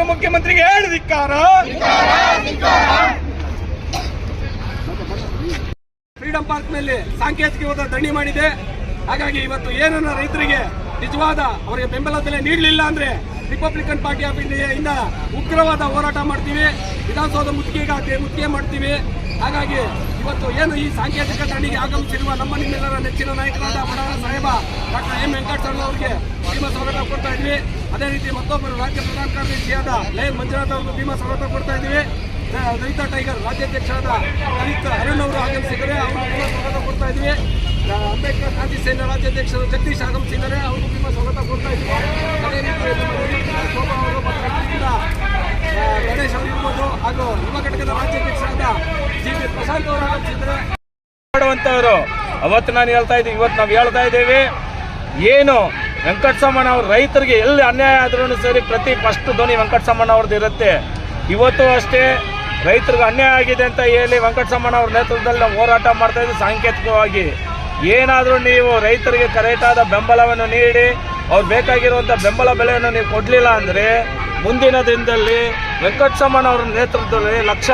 ಮಾಡುತ್ತಿರುವ ಮುಖ್ಯಮಂತ್ರಿಗೆ ಹೇಳಿ ಧಿಕ್ಕಾರ. ಫ್ರೀಡಂ ಪಾರ್ಕ್ನಲ್ಲಿ ಸಾಂಕೇತಿಕವಾದ ದಣಿ ಮಾಡಿದೆ. ಹಾಗಾಗಿ ಇವತ್ತು ಏನನ್ನ ರೈತರಿಗೆ ನಿಜವಾದ ಅವರಿಗೆ ಬೆಂಬಲ ಬೆಲೆ ನೀಡಲಿಲ್ಲ ಅಂದ್ರೆ ರಿಪಬ್ಲಿಕನ್ ಪಾರ್ಟಿ ಆಫ್ ಇಂಡಿಯಾದಿಂದ ಉಗ್ರವಾದ ಹೋರಾಟ ಮಾಡ್ತೀವಿ. ವಿಧಾನಸೌಧ ಮುತ್ತಿಗೆಗೆ ಮುತ್ತಿಗೆ ಮಾಡ್ತೀವಿ. ಹಾಗಾಗಿ ಇವತ್ತು ಏನು ಈ ಸಾಂಕೇತಿಕ ದಂಡಿಗೆ ಆಗಮಿಸಿರುವ ನಮ್ಮ ನಿಮ್ಮೆಲ್ಲರ ನೆಚ್ಚಿನ ನಾಯಕರಾದ ಬಡವರ ಸಾಹೇಬ ಡಾಕ್ಟರ್ ಎಂ ವೆಂಕಟಸ್ವಾಮಿ ಅವರಿಗೆ ಭೀಮಾ ಸ್ವಾಗತ ಕೊಡ್ತಾ ಇದ್ವಿ ಅದೇ ರೀತಿ ಮತ್ತೊಬ್ಬರು ರಾಜ್ಯ ಪ್ರಧಾನ ಕಾರ್ಯದರ್ಶಿಯಾದ ಲೇ ಮಂಜುನಾಥ್ ಅವರಿಗೆ ಭೀಮಾ ಸ್ವಾಗತ ಕೊಡ್ತಾ ಇದ್ವಿ ರೈತ ಟೈಗರ್ ರಾಜ್ಯಾಧ್ಯಕ್ಷರಾದ ಲಲಿತ್ ಅರುಣ್ ಅವರು ಆಗಮಿಸಿದ್ದಾರೆ ಅವರು ಭೀಮಾ ಸ್ವಾಗತ ಕೊಡ್ತಾ ಇದ್ವಿ ಅಂಬೇಡ್ಕರ್ ಕ್ರಾಂತಿ ಸೇನಾ ರಾಜ್ಯಾಧ್ಯಕ್ಷರು ಜಗದೀಶ್ ಆಗಮಿಸಿದ್ದಾರೆ ಅವರು ಭೀಮಾ ಸ್ವಾಗತ ಕೊಡ್ತಾ ಇದ್ವಿ ಅದೇ ರೀತಿ ಅವರು ಗಣೇಶ್ ಅವರು ಇರ್ಬೋದು ಹಾಗೂ ಯುವ ಘಟಕದ ರಾಜ್ಯಾಧ್ಯಕ್ಷರಾದ ಜಿ ಪಿ ಪ್ರಶಾಂತ್ ಅವರು ಆಗಮಿಸಿದ್ದಾರೆ ಮಾಡುವಂತವರು ಅವತ್ತು ನಾನು ಹೇಳ್ತಾ ಇದ್ದೀನಿ, ಇವತ್ತು ನಾವು ಹೇಳ್ತಾ ಇದ್ದೇವೆ, ಏನು ವೆಂಕಟಸಮ್ಮನ ಅವ್ರ ರೈತರಿಗೆ ಎಲ್ಲಿ ಅನ್ಯಾಯ ಆದ್ರೂ ಸರಿ ಪ್ರತಿ ಫಸ್ಟ್ ಧ್ವನಿ ವೆಂಕಟಸಮ್ಮನ ಅವ್ರದ್ದು ಇರುತ್ತೆ. ಇವತ್ತು ಅಷ್ಟೇ ರೈತರಿಗೆ ಅನ್ಯಾಯ ಆಗಿದೆ ಅಂತ ಹೇಳಿ ವೆಂಕಟಸಮ್ಮನ ಅವ್ರ ನೇತೃತ್ವದಲ್ಲಿ ನಾವು ಹೋರಾಟ ಮಾಡ್ತಾ ಇದ್ದೀವಿ ಸಾಂಕೇತಿಕವಾಗಿ. ಏನಾದರೂ ನೀವು ರೈತರಿಗೆ ಕರೆಕ್ಟಾದ ಬೆಂಬಲವನ್ನು ನೀಡಿ, ಅವ್ರು ಬೇಕಾಗಿರುವಂಥ ಬೆಂಬಲ ಬೆಲೆಯನ್ನು ನೀವು ಕೊಡಲಿಲ್ಲ ಅಂದರೆ ಮುಂದಿನ ದಿನದಲ್ಲಿ ವೆಂಕಟಸಮ್ಮನ ಅವ್ರ ನೇತೃತ್ವದಲ್ಲಿ ಲಕ್ಷ